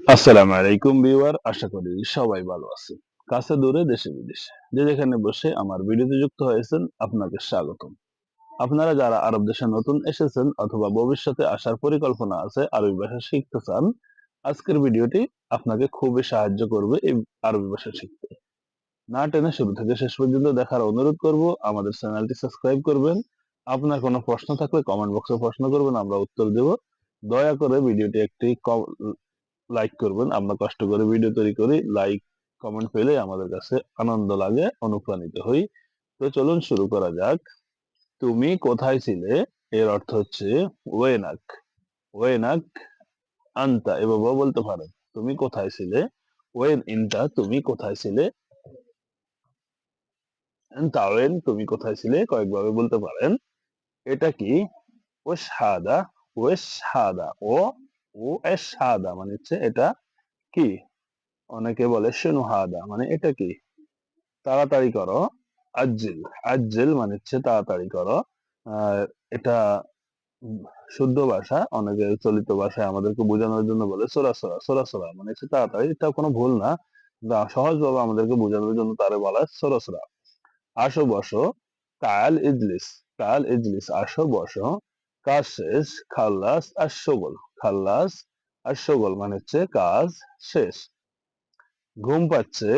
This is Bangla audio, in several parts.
আসসালামু আলাইকুম ভিউয়ার, আশা করি সবাই ভালো আছে কাছে দূরে দেশে বিদেশে। যে যেখানে বসে আমার ভিডিওতে যুক্ত হয়েছেন, আপনাকে স্বাগতম। আপনারা যারা আরব দেশে নতুন এসেছেন অথবা ভবিষ্যতে আসার পরিকল্পনা আছে আরবি ভাষা শিখতে চান, আজকের ভিডিওটি আপনাকে খুবই সাহায্য করবে এই আরবি ভাষা শিখতে। না টেনে শুরু থেকে শেষ পর্যন্ত দেখার অনুরোধ করব, আমাদের চ্যানেলটি সাবস্ক্রাইব করবেন। আপনার কোনো প্রশ্ন থাকলে কমেন্ট বক্সে প্রশ্ন করবেন, আমরা উত্তর দেব। দয়া করে ভিডিওটি একটি লাইক করবেন, আমরা কষ্ট করে ভিডিও তৈরি করি লাইক কমেন্ট পেলে আমাদের কাছে আনন্দ লাগে, অনুপ্রাণিত হই। তো চলুন শুরু করা যাক। তুমি কোথায় ছিলে? এর অর্থ হচ্ছে ওয়েনাক। ওয়েনাক আন্তা এভাবে বলতে পারেন তুমি কোথায় ছিলে? ওয়েন ইনটা তুমি কোথায় ছিলে? তাওয়েন, তুমি কোথায় ছিলে? কয়েকভাবে বলতে পারেন। এটা কি? ওয়েশ হাদা ওয়েশ হাদা ও ও এস হাদা মানে হচ্ছে এটা কি? অনেকে বলে শুনু হাদা মানে এটা কি? তাড়াতাড়ি করো, আজ্জিল আজ্জিল মানে হচ্ছে তাড়াতাড়ি করো। এটা শুদ্ধ ভাষা, অনেকে চলিত ভাষায় আমাদেরকে বোঝানোর জন্য বলে সোরা সোরা সোরা সোরা মানে হচ্ছে তাড়াতাড়ি, এটা কোনো ভুল না। সহজ ভাবে আমাদেরকে বোঝানোর জন্য তারে বলা হয় সোরা সোরা। আসো বসো, কাল ইজলিস কাল ইজলিস, আসো বসো। শেষ খাল্লাস আর শোগল খাল্লাস আর শোগল মানে হচ্ছে কাজ শেষ। ঘুম পাচ্ছে,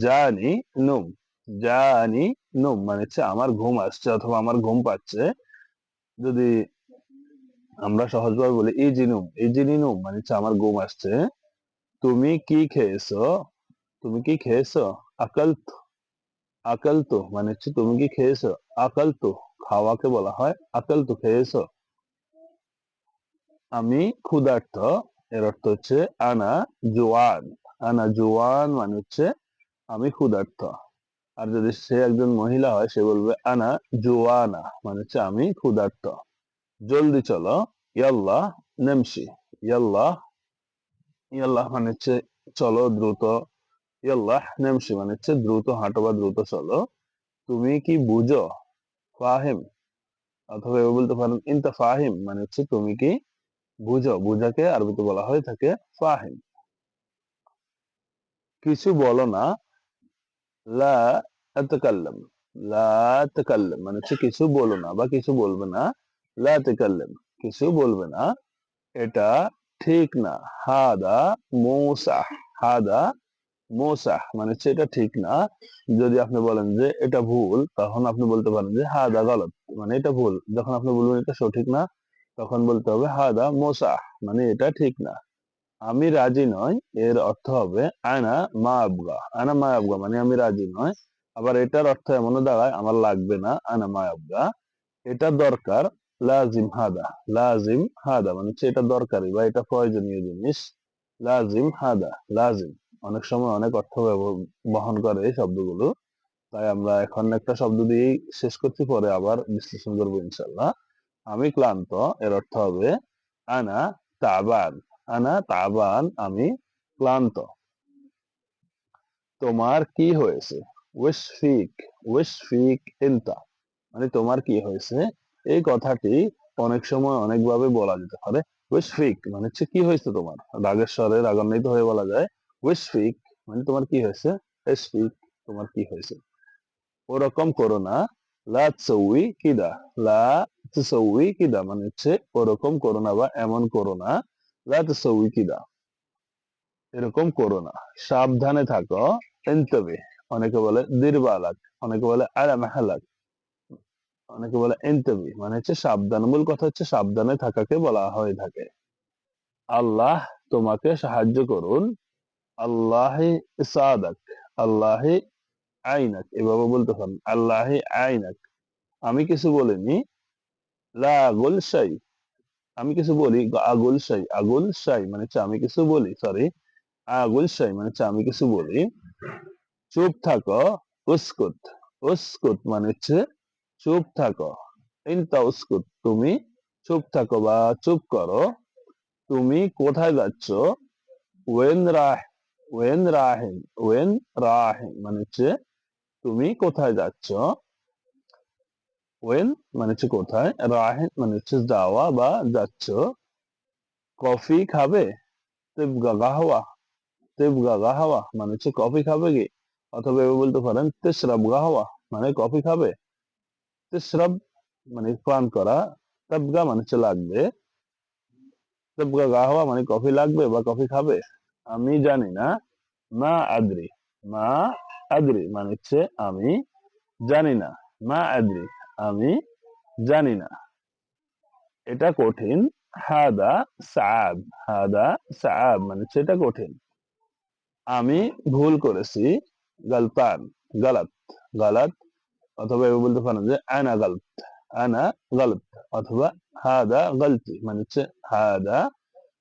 জানি নুম। জানি নুম মানে হচ্ছে আমার ঘুম আসছে অথবা আমার ঘুম পাচ্ছে। যদি আমরা সহজভাবে বলি, এই জিনুম এই জিনিনুম মানে হচ্ছে আমার ঘুম আসছে। তুমি কি খেয়েছো? তুমি কি খেয়েছো? আকাল আকাল তো মানে হচ্ছে তুমি কি খেয়েছো? আকাল তো খাওয়াকে বলা হয় আকাল তো খেয়েছো? আমি ক্ষুধার্ত, এর অর্থ হচ্ছে আনা জোয়ান। আনা জোয়ান মানে হচ্ছে আমি ক্ষুধার্ত। আর যদি সে একজন মহিলা হয়, সে বলবে আনা জোয়ানা মানে হচ্ছে আমি ক্ষুধার্ত। জলদি চলো ইয়াল্লাহ নেমসি ইয়াল্লাহ ইয়াল্লাহ মানে হচ্ছে চলো দ্রুত। ইয়াল্লাহ নেমসি মানে হচ্ছে দ্রুত হাঁটো বা দ্রুত চলো। তুমি কি বুঝো? ফাহিম, অথবা বলতে পারেন, ইনতা ফাহিম মানে হচ্ছে তুমি কি বুঝো, বুঝাকে আরবিতে বলা হয়ে থাকে ফাহিম। কিছু বলো না, লা আতাকাল্লাম লা মানে হচ্ছে কিছু বলো না বা কিছু বলবে না, লা কিছু বলবে না, এটা ঠিক না, হাদা হাদা মানে হচ্ছে এটা ঠিক না। যদি আপনি বলেন যে এটা ভুল, তখন আপনি বলতে পারেন যে হাদা গলত মানে এটা ভুল, যখন আপনি বলবেন এটা সঠিক না তখন বলতে হবে, হাদা মোসাহ। মানে এটা ঠিক না। আমি রাজি নয় এর অর্থ হবে আয়না মা আবগা। আয়না মা আবগা মানে আমি রাজি নয় আবার এটার অর্থ এমনও দাঁড়ায়, আমার লাগবে না আয়না মা আবগা। এটা দরকার, লাজিম হাদা। লাজিম হাদা মানে হচ্ছে এটা দরকারি বা এটা প্রয়োজনীয় জিনিস। লাজিম হাদা, লাজিম। অনেক সময় অনেক অর্থ বহন করে এই শব্দগুলো। তাই আমরা এখন একটা শব্দ দিয়েই শেষ করছি, পরে আবার বিশ্লেষণ করব ইনশাল্লাহ আমি ক্লান্ত, এর অর্থ হবে আনা তাবান। আনা তাবান, আমি ক্লান্ত। তোমার কি হয়েছে? ওয়েশফিক ওয়েশফিক ইনতা মানে তোমার কি হয়েছে? এই কথাটি অনেক সময় অনেকভাবে বলা যেতে পারে। ওয়েশফিক মানে হচ্ছে কি হয়েছে তোমার? রাগের স্বরে রাগান্বিত হয়ে বলা যায়। ওয়েশফিক মানে তোমার কি হয়েছে? এসফিক তোমার কি হয়েছে? ওরকম করো না। লা তসউই কিদা। লা মানে হচ্ছে ওরকম বা এমন এরকম সাবধানে থাকো অনেকে বলে দিরবালাক অনেকে বলে অনেকে বলে মানে হচ্ছে সাবধান মূল কথা হচ্ছে সাবধানে থাকাকে বলা হয়ে থাকে আল্লাহ তোমাকে সাহায্য করুন আল্লাহি সাদাক আল্লাহি আইনাক এভাবে বলতে পারেন আল্লাহি আইনাক আমি কিছু বলিনি আগুল শাই আমি কিছু বলি আগুল শাই আগুল শাই মানে আমি কিছু বলি সরি আগুল শাই মানে আমি কিছু বলি। চুপ থাকো, উস্কুত। উস্কুত মানে হচ্ছে চুপ থাকো। ইনতা উস্কুত, তুমি চুপ থাকো বা চুপ করো। তুমি কোথায় যাচ্ছ? ওয়েন রাহ, ওয়েন রাহেন ওয়েন রাহেন মানে হচ্ছে তুমি কোথায় যাচ্ছ? ওয়েন মানে হচ্ছে কোথায়? রাহেন মানে হচ্ছে যাওয়া বা যাচ্ছ। কফি খাবে? তেবগা গাহওয়া তেবগা গাহওয়া মানে হচ্ছে কফি খাবে কি? অথবা এভাবে বলতে পারেন তেসরাব গাহওয়া মানে কফি খাবে? তেসরাব মানে পান করা তেবগা মানে হচ্ছে লাগবে। তেবগা গাহওয়া মানে কফি লাগবে বা কফি খাবে? আমি জানি না। মা আদ্রি। মা আদ্রি মানে হচ্ছে আমি জানি না। মা আদ্রি। আমি জানি না। এটা কঠিন। হাদা সাব হাদা সাব মানে এটা কঠিন। আমি ভুল করেছি। গালতান গালাত। গালাত অথবা এভাবে বলতে পারেন যে আনা গালত। আনা গালত অথবা হাদা গলতি মানে হচ্ছে হাদা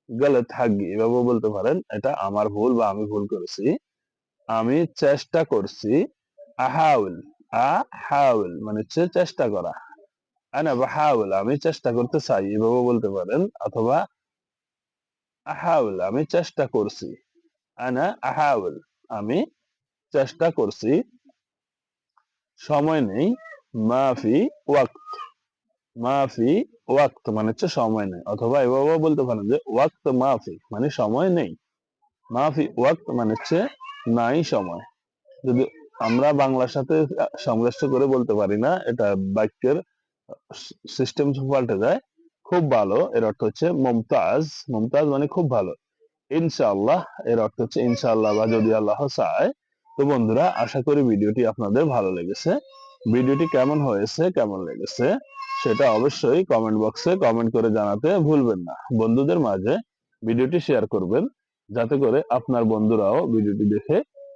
গলত হাগি। এভাবে বলতে পারেন, এটা আমার ভুল বা আমি ভুল করেছি। আমি চেষ্টা করছি আহাউল আহাউল মানে হচ্ছে চেষ্টা করা। আনা বাহাউল আমি চেষ্টা করতে চাই, এভাবে বলতে পারেন। অথবা আহাউল আমি চেষ্টা করছি। আনা আহাউল আমি চেষ্টা করছি। সময় নেই, মাফি ওয়াক্ত। মাফি ওয়াক্ত মানে হচ্ছে সময় নেই। অথবা এভাবেও বলতে পারেন যে ওয়াক্ত মাফি মানে সময় নেই। মাফি ওয়াক্ত মানে হচ্ছে নাই সময়। যদি আমরা বাংলার সাথে সংশ্লিষ্ট করে বলতে পারি না। এটা বাক্যের সিস্টেম পাল্টে যায়। খুব ভালো, এর অর্থ হচ্ছে মমতাজ। মমতাজ মানে খুব ভালো। ইনশাআল্লাহ, এর অর্থ হচ্ছে ইনশাআল্লাহ বা যদি আল্লাহ চায়। তো বন্ধুরা, আশা করি ভিডিওটি আপনাদের ভালো লেগেছে। ভিডিওটি কেমন হয়েছে, কেমন লেগেছে, সেটা অবশ্যই কমেন্ট বক্সে কমেন্ট করে জানাতে ভুলবেন না। বন্ধুদের মাঝে ভিডিওটি শেয়ার করবেন, যাতে করে আপনার বন্ধুরাও ভিডিওটি দেখে